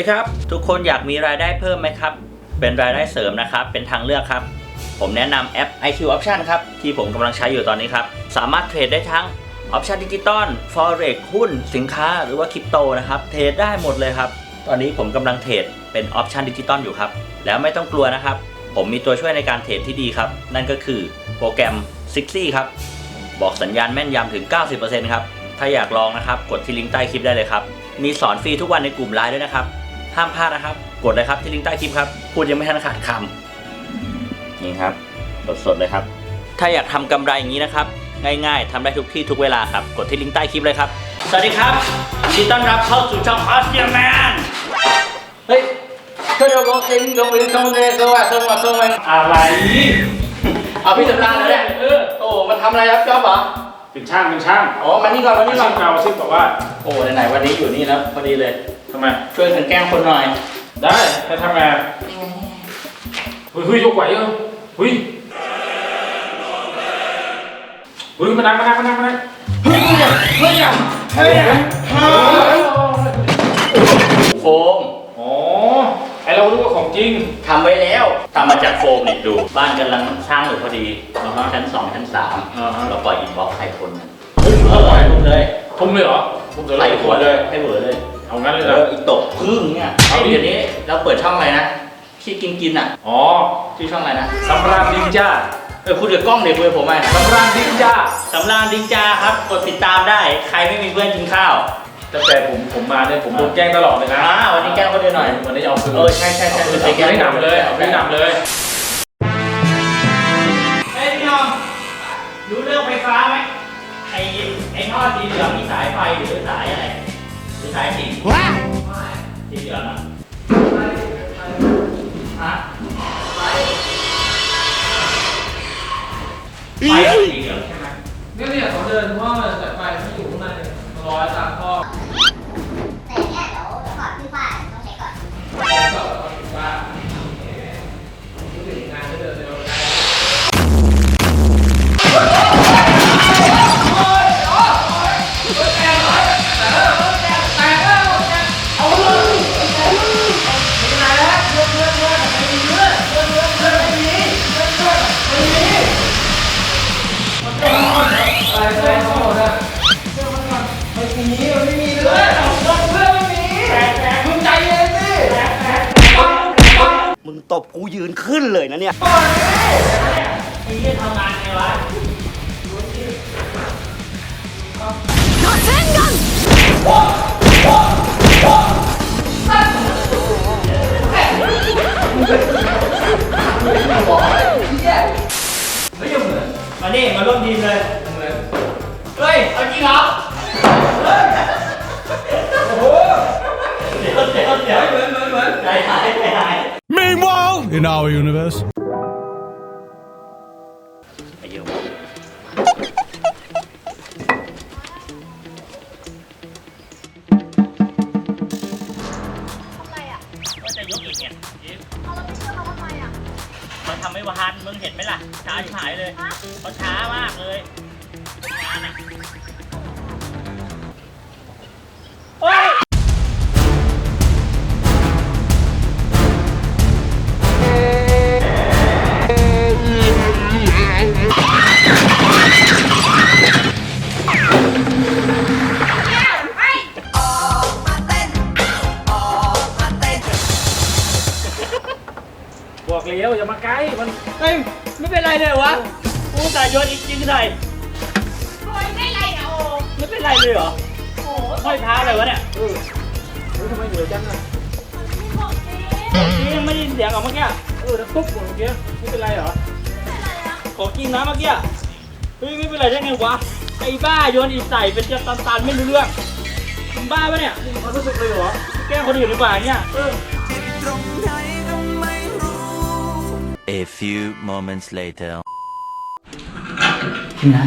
วัสดีครับ ทุกคนอยากมีรายได้เพิ่มไหมครับ เป็นรายได้เสริมนะครับ เป็นทางเลือกครับ ผมแนะนำแอป IQ Option ครับ ที่ผมกำลังใช้อยู่ตอนนี้ครับ สามารถเทรดได้ทั้ง Option ดิจิตอล Forex หุ้น สินค้า หรือว่าคริปโตนะครับ เทรดได้หมดเลยครับ ตอนนี้ผมกำลังเทรดเป็น Option ดิจิตอลอยู่ครับ แล้วไม่ต้องกลัวนะครับ ผมมีตัวช่วยในการเทรดที่ดีครับ นั่นก็คือโปรแกรม s i x y ครับ บอกสัญญาณแม่นยำถึง 90%ครับ ถ้าอยากลองนะครับ กดที่ลิงก์ใต้คลิปได้เลยครับ มีสอนฟรีทุกวันในกลุ่มไลน์ด้วยนะครับ ห้ามพลาดนะครับ กดเลยครับที่ลิงก์ใต้คลิปครับ พูดยังไม่ทันขาดคำนี่ครับสดๆเลยครับ ถ้าอยากทำกำไรอย่างนี้นะครับ ง่ายๆทำได้ทุกที่ทุกเวลาครับ กดที่ลิงก์ใต้คลิปเลยครับ สวัสดีครับยินดีต้อนรับเข้าสู่ช่องออสเดียแมนเฮ้ยช่วยเราลงซิงลงไปส่งเลยส่งอะส่งอะส่งไปอะไรเอาพี่สำรานแล้วเนี่ยเออโอ้มันทำอะไรครับจ๊อบเหรอเป็นช่างเป็นช่างอ๋อมานี่ก่อนมาอานี่ชีก่อนพเราอาชีพแบบว่าโอ้ไหนๆวันนี้อยู่นี่แล้วพอดีเลย ทำไม ช่วยกันแกล้งคนหน่อย ได้ให้ทำงานเฮ้ยเฮ้ยยกไหวเหรอเฮ้ยเฮ้ยมานั่งมานั่งมานั่งมานั่งเฮ้ยเฮ้ยเฮ้ยโฟมอ๋อไอเรารู้ว่าของจริง ทำไว้แล้วทำมาจากโฟมนี่ดู บ้านกำลังสร้างอยู่พอดีอ่าฮะชั้นสองชั้นสามอ่าฮะ เราปล่อยอินบ็อกซ์ใครคนหนึ่งพุ่งเลยพุ่งเลยทุ่มเลยเหรอทุ่มเลยไล่หัวเลยให้เบอร์เลย เอางั้นเลยเอนะออีกตกพึ่งเนี่ยเอาดิเดี๋ยวนี้เราเปิดช่องอะไรนะที่กินกินอะอ๋อชื่อช่องอะไรนะสำราญดิงจ้าเออพูดกับกล้องเดี๋ยวคุยกับผมไหมสำราญดิงจ้าสำรานดิงจาครับกดติดตามได้ ใครไม่มีเพื่อนกินข้าว ตั้งแต่ผมผมมาเนี่ยผมโดนแกล้งตลอดเลยนะอ่าวันนี้แกล้งคนเดียวหน่อย วันนี้เอาคืนเออใช่ใช่ใช่เอาคืนเอาคืนให้หนำเลยเอาคืนให้หนำเลยเฮ้ยพี่น้องรู้เรื่องไฟฟ้าไหมไอ้ไอ้ท่อสีเหลืองนี่สายไฟหรือสายอะไรหรือ สายสีว้าสีเหลืองอะฮะไฟสีเหลือง ตบกูยืนขึ้นเลยนะเนี่ยไอ้ยี่ทำงานไงวะม่ยังเหมือนมาดิมาร่วมทีมเลยเหมือนเฮ้ยเอาจริงเหรอ in our universe. ไเฮ้ยไม่เป็นไรเลยวะกูสายโยนอีกจริงใส่โอ้ยไม่ไรนะโอ้ไม่เป็นไรเลยเหรอโหห้อยพระอะไรวะเนี่ยเฮ้ยทำไมเหนื่อยจังอะมีของดีนี่ยังไม่ได้ยินเสียงออกเมื่อกี้เออแล้วปุ๊บหมดเมื่อกี้ไม่เป็นไรเหรอขอกินน้ำเมื่อกี้เฮ้ยไม่เป็นไรได้ไงวะไอ้บ้าโยนอีกใส่เป็นจะตันๆไม่รู้เรื่องมึงบ้าปะเนี่ยนี่ความรู้สึกเลยเหรอแกล้งคนอื่นดีกว่าเนี่ยเออ A few moments later. จริงนะ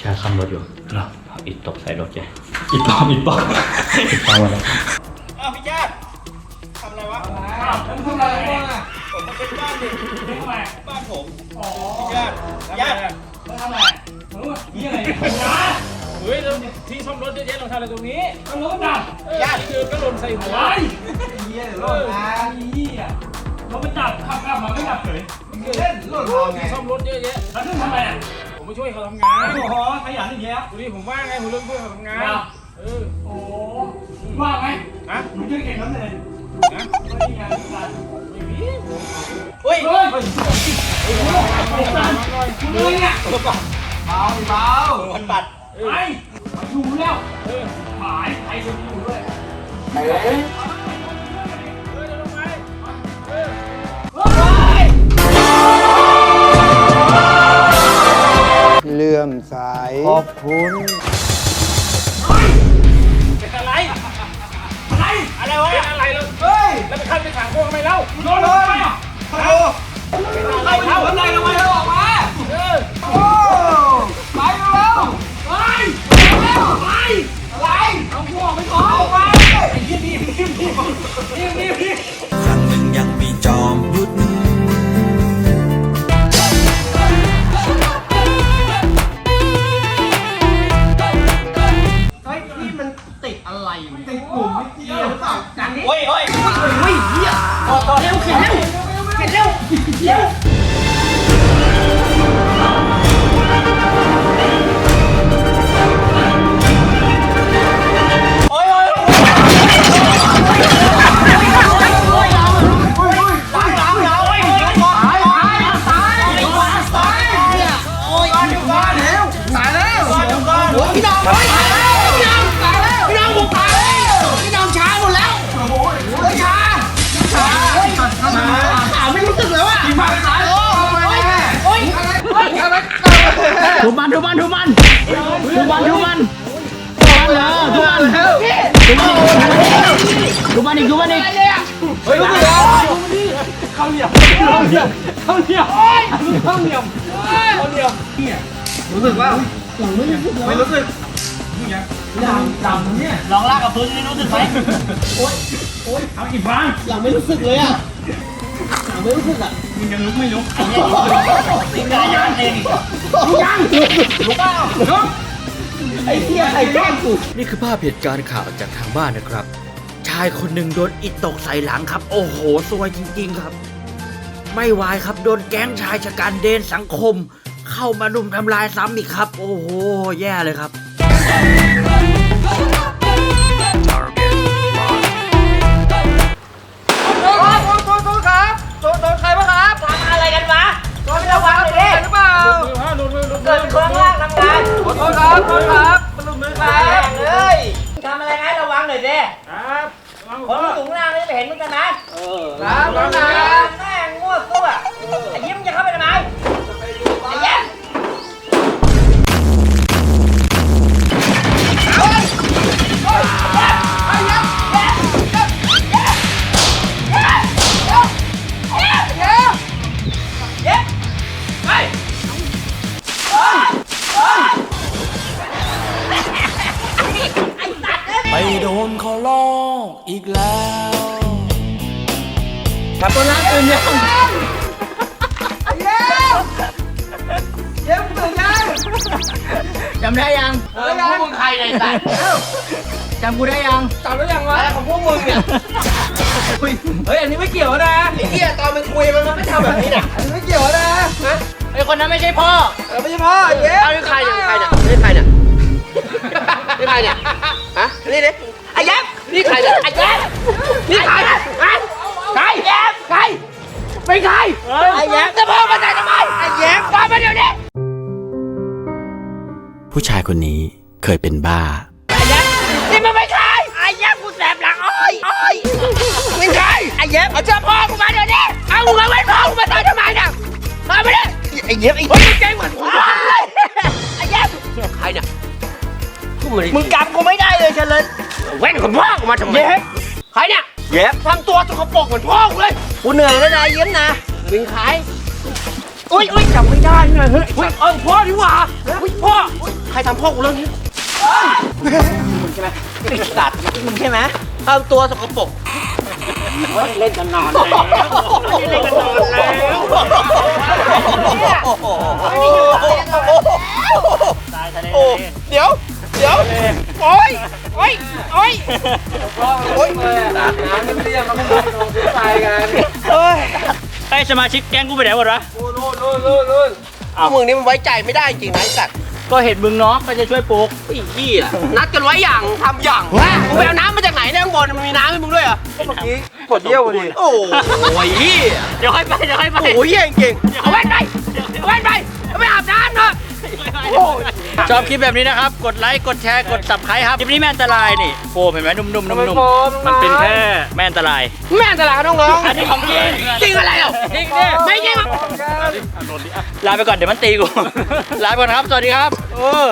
ชาคำรถอยู่เหรอเอาอิดตกใส่รถแกอิดปลอมอิดปลอมอิดปลอมมาแล้วอ้าวพี่ญาติทำอะไรวะอ้าวมึงทำอะไรบ้างอะผมมาเป็นบ้านดิไม่ทำไมบ้านผมอ๋อญาติญาติมึงทำอะไรมึงอะนี่ยังไงเนี่ยเฮ้ยแล้วที่ซ่อมรถเยอะแยะเราทำอะไรตรงนี้เอารถดับญาติเดินก็หล่นใส่หัวเหี้ยเอหล่นอนะเหี้ย รถมันดับขับกลับมาไม่ดับเลยเล่นหล่นมาไงที่ซ่อมรถเยอะแยะแล้วที่ทำไมอะผมมาช่วยเขาทำงานโอ้โหขยันอย่างเงี้ยดูดิผมว่างไงผมเริ่มช่วยเขาทำงานเออโอ้ว่าไหมฮะหนูจะเก่งน้ำเลยนะไม่มีงานการไม่มีเฮ้ยเฮ้ยมึงเนี่ยเบาเบามันปัดไปอยู่แล้วเออหายใครจะอยู่ด้วย ข อะไรติดกลุ่มไม่เกี่ยวหรือเปล่าจันนี่เฮ้ยเฮ้ยทุบ ทุบมันทุบมันทุบมันทุบมันเลยทุบมันทุบมันอีกทุบมันอีกเฮ้ยรู้สึกแล้วเข้าเหลี่ยมเข้าเหลี่ยมเข้าเหลี่ยมเข้าเหลี่ยมเข้าเหลี่ยมเนี่ยรู้สึกว่าไม่รู้สึกเนี่ยดำดำเนี่ยลองลากกับพื้นนี่รู้สึกไหมเอาอีกฟังหลังไม่รู้สึกเลยอะหลังไม่รู้สึกอะมึงยังลุกไม่ลุกสิงกายานเอง ไอ้เหี้ยไอ้แก้มกูนี่คือภาพเหตุการณ์ข่าวจากทางบ้านนะครับ ชายคนหนึ่งโดนอิฐตกใส่หลังครับ โอ้โหซวยจริง ๆครับ ไม่วายครับ โดนแก๊งชายชะกันเดนสังคม เข้ามารุมทำลายซ้ำอีกครับ โอ้โห แย่เลยครับ ษครับขอโทษครับมันลุมมือครับ เลยทำอะไรให้ระวังหน่อยดิครับวางคนหัวสูงล่างนี่เห็นเหมือนกันนะเออครับครับแม่งมั่วซั่วไอ้ยิ้มจะ ตัวล่างตื่นยังเย้เย้ตื่นยังจำได้ยังเออพวกมึงใครในสัตว์จำกูได้ยังจำได้ยังวะอะไรของพวกมึงเนี่ยเฮ้ยอันนี้ไม่เกี่ยวนะไอ้เหี้ยตอนมันคุยมันไม่ทำแบบนี้นะอันนี้ไม่เกี่ยวนะฮะไอคนนั้นไม่ใช่พ่อเออไม่ใช่พ่อเย้เอาใครเนี่ยใครเนี่ยนี่ใครเนี่ยนี่ใครเนี่ยฮะนี่ดิไอ้แย้มนี่ใครเนี่ยไอ้แย้มนี่ใครฮะใครแย้มใคร เป็นใครไอ้แย้มจะพ่อมาจากทำไมไอ้แย้มตามมาเดี๋ยวนี้ผู้ชายคนนี้เคยเป็นบ้านี่มันไม่ใช่ไอ้แย้มกูแสบหลังอ้อยอ้อยไม่ใช่ไอ้แย้มเอาเจ้าพ่อกูมาเดี๋ยวนี้เอามึงเอาไว้พ่อกูมาตายทำไมเนี่ยมาไม่ได้ไอ้แย้มไอ้แย้มเจ๊งเหมือนกูไอ้แย้มใครเนี่ยมึงจำกูไม่ได้เลยเฉลินแว่นของพ่อกูมาทำไมใครเนี่ยเย็บทำตัวสกปรกเหมือนพ่อกูเลย กูเหนื่อยแล้วนะเย็บนะมึงใครอุ้ยอุ้ยจำไม่ได้เลยเฮ้ยเออพ่อดีกว่าอุ้ยพ่อใครทำพ่อกูเรื่องนี้มึงใช่ไหมไอ้สัตว์มึงใช่ไหมทำตัวสกปรกเล่นกันนอนแล้วเล่นกันนอนแล้วโอ้เดี๋ยวเดี๋ยวโอ้ยโอ้ยโอ้ยโอ้ยอาบน้ำไม่เรียกมันไม่ อ้สมาชิกแก๊งกูไปไหนหมดวะนู่นนู่นนู่นนู่นนู่นพวกมึงนี่มันไว้ใจไม่ได้จริงนะไอ้สัตว์ก็เห็นมึงเนาะก็จะช่วยปลูกไอ้เหี้ยนัดกันไว้อย่างทำอย่างฮะมึงไปเอาน้ำมาจากไหนเนี่ยข้างบนมันมีน้ำให้มึงด้วยเหรอเมื่อกี้กดเยี่ยวพอดีโอ้ยเหี้ยเดี๋ยวค่อยไปเดี๋ยวค่อยไปโอ้ยเหี้ยจริงๆเอาแว่นไปเอาแว่นไปเอาไปอาบน้ำเถอะโอ้ย ชอบคลิปแบบนี้นะครับ กดไลค์กดแชร์กด subscribe ครับคลิปนี้แม่อันตรายนี่โฟมเห็นไหมนุ่มๆนุ่มๆนุ่มๆมันเป็นแค่แม่อันตราย แม่อันตรายกับน้องๆอันนี้ของจริงจริงอะไรเหรอจริงดิไม่จริงหรอก ลาไปก่อนเดี๋ยวมันตีกู ลาไปก่อนครับ สวัสดีครับ เออ